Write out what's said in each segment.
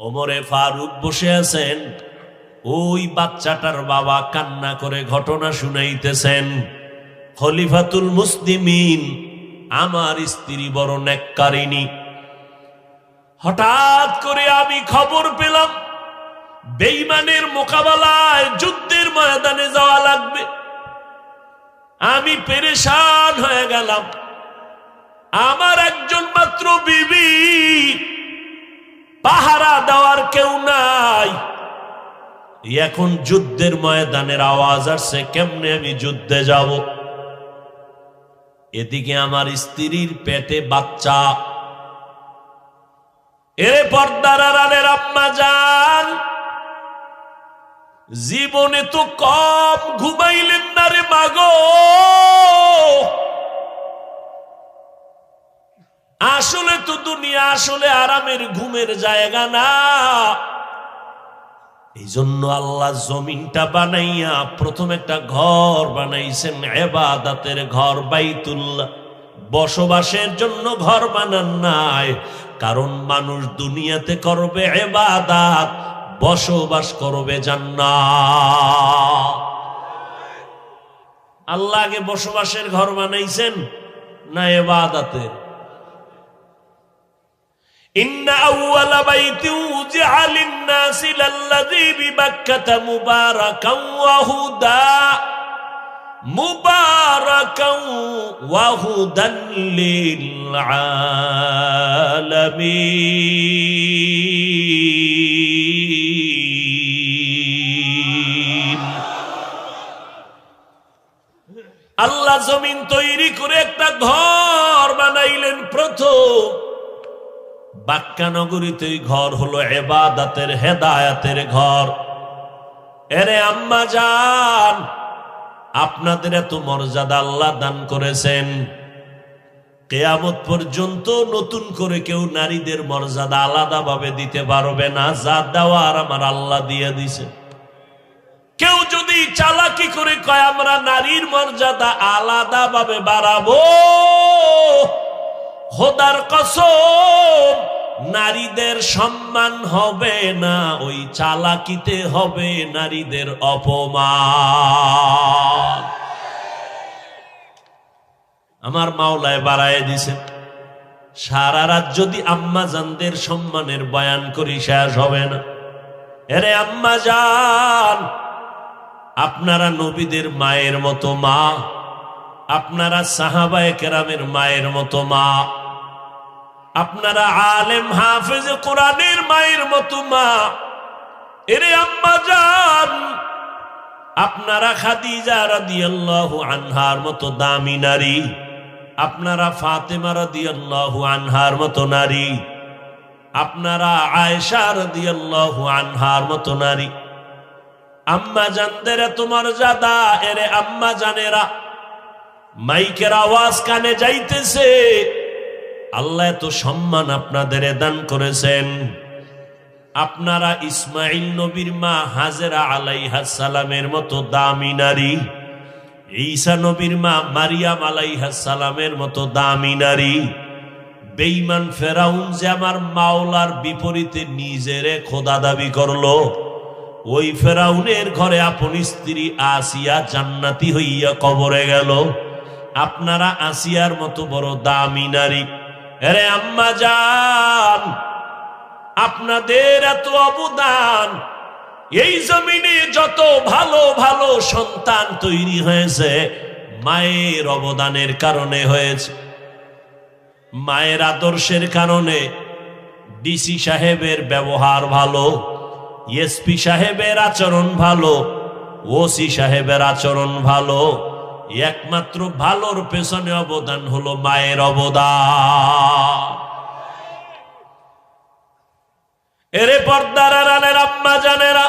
ওমরে ফারুক বসে আছেন। ওই বাচ্চাটার বাবা কান্না করে ঘটনা শুনাইতেছেন। খলিফাতুল মুসলিমিন, আমার স্ত্রী বড় নেককারিনী হঠাৎ করে আমি খবর পেলাম বেইমানের মোকাবেলায় যুদ্ধের ময়দানে যাওয়া লাগবে। আমি পেরেশান হয়ে গেলাম। আমার একজন মাত্র বিবি কেউ নাই। এখন যুদ্ধের ময়দানের আওয়াজ আসছে, কেমনে আমি যুদ্ধে যাব? এদিকে আমার স্ত্রীর পেটে বাচ্চা। এরে পর্দার আড়ালের আম্মা যান। জীবনে তো কম ঘুমাইলেন না রে মাগো আসলে তো দুনিয়া, আসলে আরামের ঘুমের জায়গা না। এই জন্য আল্লাহ জমিনটা বানাইয়া প্রথম একটা ঘর বানাইছেন, এবাদাতের ঘর বাইতুল্লাহ বসবাসের জন্য ঘর বানান নাই। কারণ মানুষ দুনিয়াতে করবে এবাদাত, বসবাস করবে জান্নাত। আল্লাহ আগে বসবাসের ঘর বানাইছেন, না এবাদাতের? ইন্না আউয়ালা বাইতি উযিআ লিন-নাসি লাল্লাযী বিমাক্কাতা মুবারাকাও ওয়া হুদা। মুবারাকাও ওয়া হুদান আল্লাহ জমিন তৈরি করে একটা ঘর বানাইলেন প্রথম। বাক্কা নগরীতে ঘর হলো এবাদাতের হেদায়াতের ঘর। এরে আম্মা যান আপনাদের এত মর্যাদা আল্লাহ দান করেছেন। কেয়ামত পর্যন্ত নতুন করে কেউ নারীদের মর্যাদা আলাদাভাবে দিতে পারবে না। যা দেওয়ার আমার আল্লাহ দিয়ে দিছে। কেউ যদি চালাকি করে কয়, আমরা নারীর মর্যাদা আলাদাভাবে বাড়াবো, খোদার কসম নারীদের সম্মান হবে না, ওই চালাকিতে হবে নারীদের অপমান। আমার মাওলায় বাড়ায় দিছে, সারা রাত যদি আম্মা জানদের সম্মানের বয়ান করি শেষ হবে না। এরে আম্মা যান আপনারা নবীদের মায়ের মতো মা, আপনারা সাহাবায় কেরামের মায়ের মতো মা আপনারা আলেম হাফেজ কোরআনের মায়ের মতো মা। এরে আম্মা যান আপনারা খাদিজা রাদিয়াল্লাহু আনহার মতো দামি নারী, আপনারা ফাতেমা রাদিয়াল্লাহু আনহার মতো নারী, আপনারা আয়েশা রাদিয়াল্লাহু আনহার মতো নারী। আম্মা জানদের তোমার জাদা, এরে আম্মা জানেরা, মাইকের আওয়াজ কানে যাইতেছে। আল্লাহ এত সম্মান আপনাদের দান করেছেন। আপনারা ইসমাইল নবীর মা হাজেরা আলাইহা সালামের মতো দামি নারী। ঈসা নবীর মা মারিয়াম আলাইহা সালামের মতো দামি নারী। বেইমান ফেরাউন যে আমার মাওলার বিপরীতে নিজেরে খোদা দাবি করল, ওই ফেরাউনের ঘরে আপন স্ত্রী আসিয়া জান্নাতি হইয়া কবরে গেল। আপনারা আসিয়ার মতো বড় দামি নারী আরে আম্মা যান আপনাদের এত অবদান, এই জমিনে যত ভালো ভালো সন্তান তৈরি হয়েছে, মায়ের অবদানের কারণে হয়েছে। মায়ের আদর্শের কারণে ডিসি সাহেবের ব্যবহার ভালো এসপি সাহেবের আচরণ ভালো ওসি সাহেবের আচরণ ভালো। একমাত্র ভালোর পেছনে অবদান হলো মায়ের অবদান। এরে পর্দার আড়ালের আম্মা জানেরা,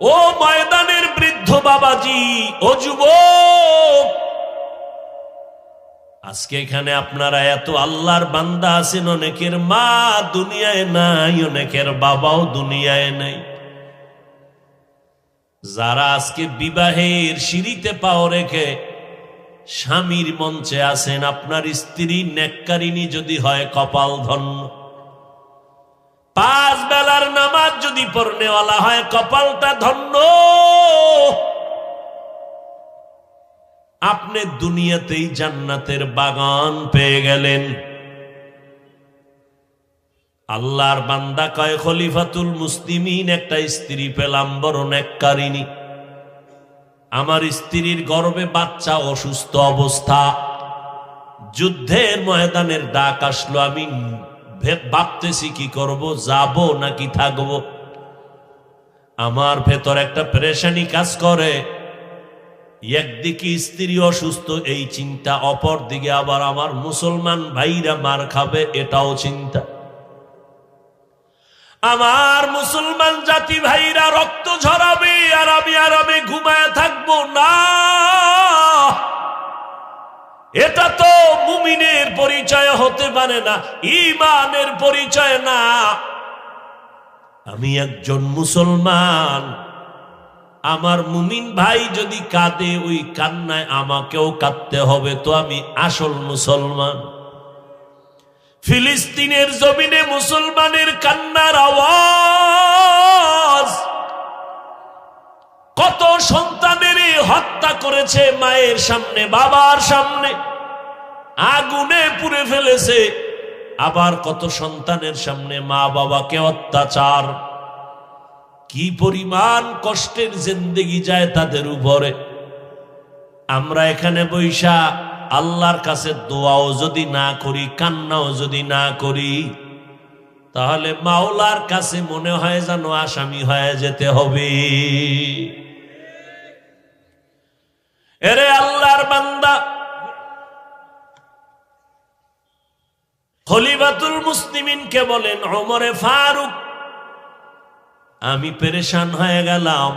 ও ময়দানের বৃদ্ধ বাবাজি, ও যুবক, আজকে এখানে আপনারা এত আল্লাহর বান্দা আছেন, অনেকের মা দুনিয়ায় নাই, অনেকের বাবাও দুনিয়ায় নাই। যারা আজকে বিবাহের সিঁড়িতে পাও রেখে স্বামীর মঞ্চে আছেন, আপনার স্ত্রী নেককারিনী যদি হয় কপাল ধন্য। পাঁচ বেলার নামাজ যদি পড়নেওয়ালা হয় কপালটা ধন্য। আপনি দুনিয়াতেই জান্নাতের বাগান পেয়ে গেলেন। আল্লাহর বান্দা কয়, খলিফাতুল মুসলিমিন, একটা স্ত্রী পেলাম, বড় নেককারিনী আমার স্ত্রীর গর্বে বাচ্চা, অসুস্থ অবস্থা। যুদ্ধের ময়দানের ডাক আসলো, আমি ভাবতেছি কি করব, যাব নাকি থাকব? আমার ভেতর একটা প্রেশানি কাজ করে। একদিকে স্ত্রী অসুস্থ, এই চিন্তা অপর দিকে আবার আমার মুসলমান ভাইরা মার খাবে, এটাও চিন্তা। আমার মুসলমান জাতি ভাইরা, রক্ত ঝরাবে আর আমি আরামে ঘুমায় থাকব না। এটা তো মুমিনের পরিচয় হতে পারে না ইমানের পরিচয় না। আমি একজন মুসলমান, আমার মুমিন ভাই যদি কাঁদে, ওই কান্নায় আমাকেও কাঁদতে হবে, তো আমি আসল মুসলমান। ফিলিস্তিনের জমিনে মুসলমানের কান্নার আওয়াজ। কত সন্তানের হত্যা করেছে মায়ের সামনে, বাবার সামনে। আগুনে পুড়ে ফেলেছে। আবার কত সন্তানের সামনে মা বাবাকে অত্যাচার। কি পরিমাণ কষ্টের জিন্দেগি যায় তাদের উপরে। আমরা এখানে বৈশা আল্লাহর কাছে দোয়াও যদি না করি, কান্নাও যদি না করি, তাহলে মাওলার কাছে মনে হয় যেন আসামি হয়ে যেতে হবে। এরে আল্লাহর বান্দা, খলিফাতুল মুসলিমিনকে বলেন, ওমরে ফারুক, আমি পেরেশান হয়ে গেলাম।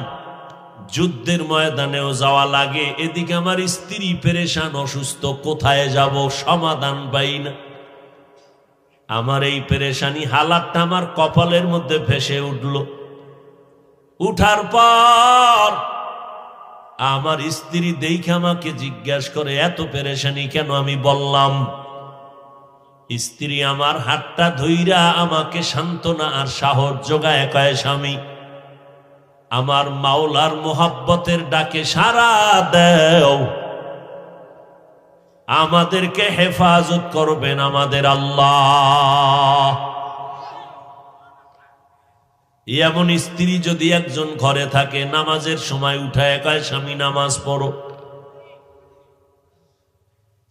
যুদ্ধের ময়দানেও যাওয়া লাগে। এদিকে আমার স্ত্রী পেরেশান অসুস্থ, কোথায় যাব সমাধান পাই না। আমার এই পেরেশানি হালাতটা আমার কপালের মধ্যে ভেসে উঠল। উঠার পর আমার স্ত্রী দেখে আমাকে জিজ্ঞাসা করে, এত পেরেশানি কেন? আমি বললাম, স্ত্রী, আমার হাতটা ধইরা আমাকে সান্ত্বনা আর সাহস যোগায় কয় স্বামী। আমার মাওলার মোহাব্বতের ডাকে সারা দেও। আমাদেরকে হেফাজত করবেন আমাদের আল্লাহ। এমন স্ত্রী যদি একজন ঘরে থাকে, নামাজের সময় উঠায় কয় স্বামী নামাজ পড়ো।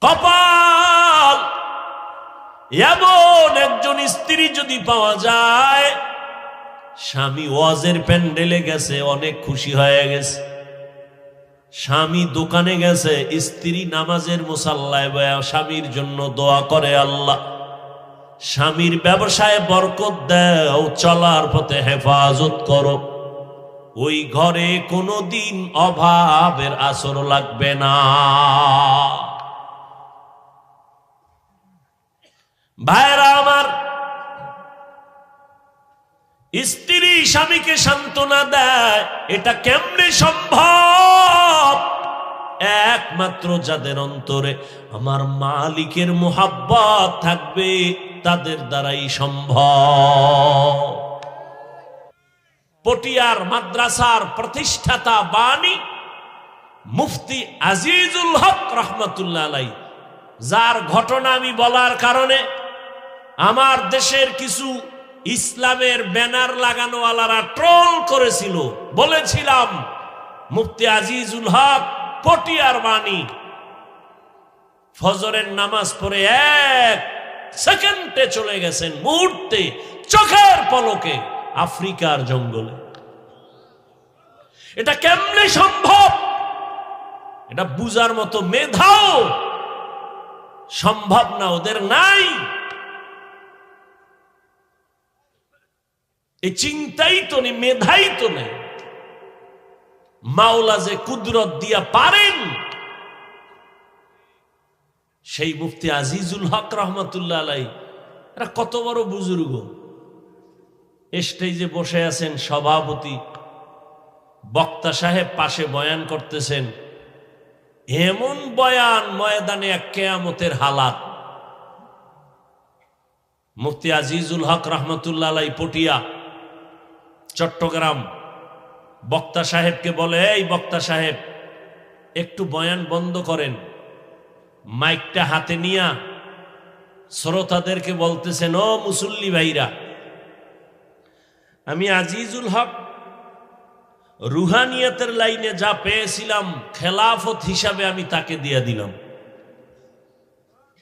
কপাল! এমন একজন স্ত্রী যদি পাওয়া যায় স্বামী ওয়াজের প্যান্ডেলে গেছে, অনেক খুশি হয়ে গেছে। স্বামী দোকানে গেছে, স্ত্রী নামাজের মুসাল্লায় বয়া স্বামীর জন্য দোয়া করে আল্লাহ। স্বামীর ব্যবসায় বরকত দেও, চলার পথে হেফাজত করো। ওই ঘরে কোনোদিন অভাবের আসর লাগবে না। ভাইরা স্ত্রী স্বামীকে সান্ত্বনা দেয়, এটা কেমনে সম্ভব? একমাত্র যাদের অন্তরে আমার মালিকের মোহাব্বত থাকবে, তাদের দ্বারাই সম্ভব। পটিয়ার মাদ্রাসার প্রতিষ্ঠাতা বাণী, মুফতি আজিজুল হক রহমতুল্লাহ আলাই যার ঘটনা আমি বলার কারণে আমার দেশের কিছু ইসলামের ব্যানার লাগানোওয়ালারা ট্রোল করেছিল। বলেছিলাম, মুফতি আজিজুল হক, পটিয়ার বাণী। ফজরের নামাজ পড়ে এক সেকেন্ডে চলে গেছেন মুহূর্তে চোখের পলকে আফ্রিকার জঙ্গলে। এটা কেমনে সম্ভব? এটা বুজার মতো মেধাও সম্ভব না, ওদের নাই। এই চিন্তাই তো নেই, মেধাই তো নেই। মাওলা যে কুদরত দিয়া পারেন, সেই মুফতি আজিজুল হক রহমতুল্লাহ আলাই, এরা কত বড় বুজুর্গ। স্টেজে বসে আছেন সভাপতি, বক্তা সাহেব পাশে বয়ান করতেছেন, এমন বয়ান ময়দানে এক কেয়ামতের হালাত। মুফতি আজিজুল হক রহমতুল্লাহ আলাই পটিয়া চট্টগ্রাম। বক্তা সাহেবকে বলে, এই বক্তা সাহেব, একটু বয়ান বন্ধ করেন। মাইকটা হাতে নিয়া শ্রোতাদেরকে বলতেছেন, ও মুসল্লি ভাইরা, আমি আজিজুল হক রুহানিয়তের লাইনে যা পেয়েছিলাম, খেলাফত হিসাবে আমি তাকে দিয়ে দিলাম।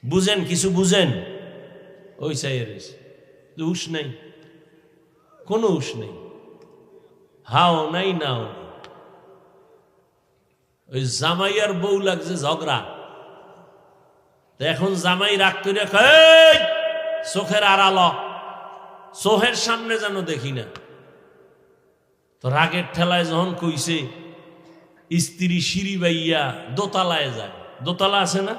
বুঝেন, কিছু বুঝেন? ওই চাইয়ের উস নেই, কোনো উস নেই। হাও, নাই নাও। ওই জামাইয়ার বউ লাগছে ঝগড়া। এখন জামাই রাগ করে চোখের আড়াল, চোখের সামনে যেন দেখি না। তো রাগের ঠেলায় যখন কইছে, স্ত্রী সিঁড়ি বাইয়া দোতলায় যায়। দোতলা আছে না?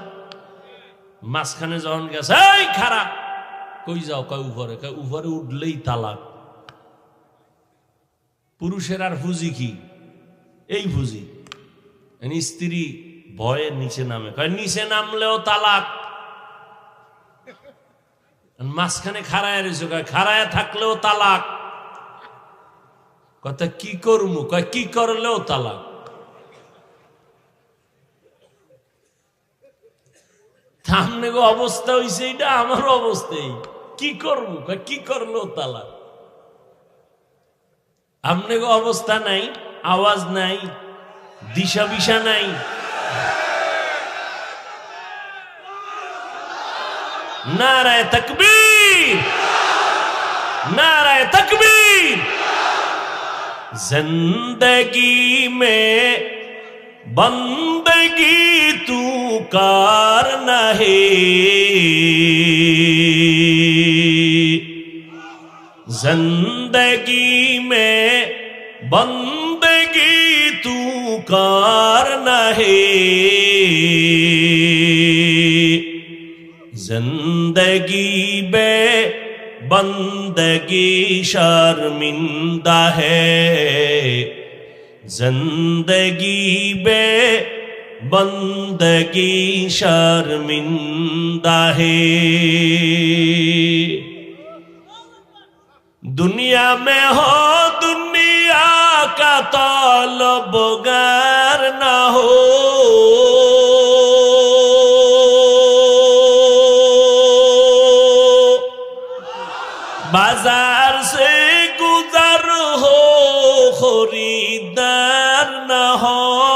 মাঝখানে যখন গেছে, এই খারা কই যাও, কয় উপরে কয় উপরে উঠলেই তালাক। পুরুষের আর ভুজি কি? এই ভুজি। স্ত্রী ভয়ে নিচে নামে। নিচে নামলেও তালাক। মাঝখানে খাড়ায় রয়েছে খাড়ায় থাকলেও তালাক। কথা কি করমু? কয়, কি করলেও তালাক। সামনে গো অবস্থা হইছে এটা আমার অবস্থাই কি করব কি করলেও তালাক? আমনে গো অবস্থা নাই আওয়াজ নাই দিশা বিশা নাই নারায় তকবীর नाराय तकबीर जिंदगी में बंदगी तू कार नहीं जिंदगी بندگی بے بندگی شرمندہ ہے زندگی بے بندگی شرمندہ ہے دنیا میں ہو بازار سے گزر ہو، خریدار نہ ہو۔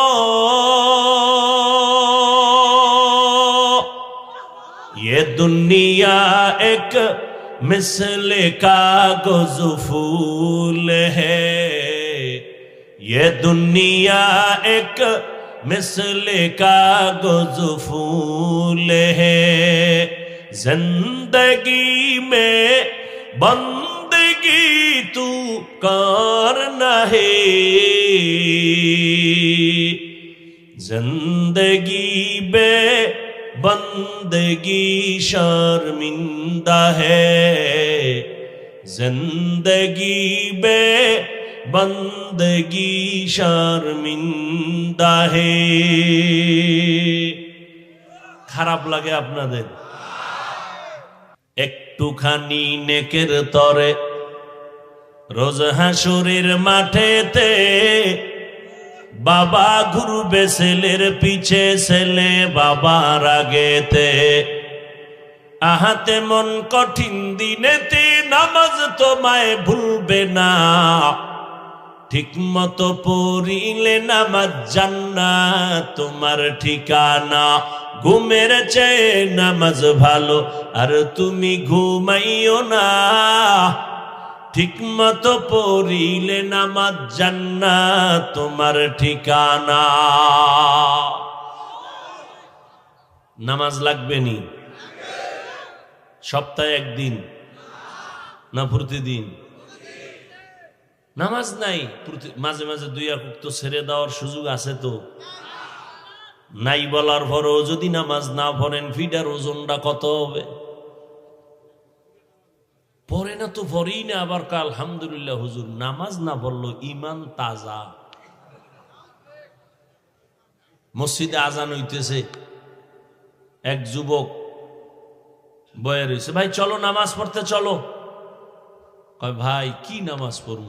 یہ دنیا ایک مثل کا گزفول ہے۔ یہ دنیا ایک مثل کا گزفول ہے۔ زندگی میں বন্দগি তু কার নহে জিন্দগি বে বন্দগি শর্মিন্দা হে জিন্দগি বে বন্দগি শর্মিন্দা হে খারাপ লাগে আপনাদের একটুখানি নেকের তরে, রোজ হাসুরের মাঠেতে বাবা ঘুরবে ছেলের পিছে ছেলে বাবার আগেতে। আহাতে মন কঠিন দিনেতে নামাজ তোমায় ভুলবে না। ঠিক মতো পড়িলে নামাজ জান্না তোমার ঠিকানা। ঘুমের চেয়ে নামাজ ভালো। আর তুমি ঘুমাইও না। ঠিক মতো পড়িলে নামাজ জান্না তোমার ঠিকানা। নামাজ লাগবে নি? সপ্তাহে একদিন না প্রতিদিন নামাজ নাই। মাঝে মাঝে দুই এক ছেড়ে দেওয়ার সুযোগ আছে তো? নাই বলার পরও যদি নামাজ না পড়েন, ফিডার ওজনটা কত হবে? পরে না তো পরেই না, আবার কাল আলহামদুলিল্লাহ হুজুর, নামাজ না পড়ল ইমান তাজা। মসজিদে আজান হইতেছে, এক যুবক বয়ে রয়েছে ভাই, চলো নামাজ পড়তে, চলো। ভাই, কি নামাজ পড়ব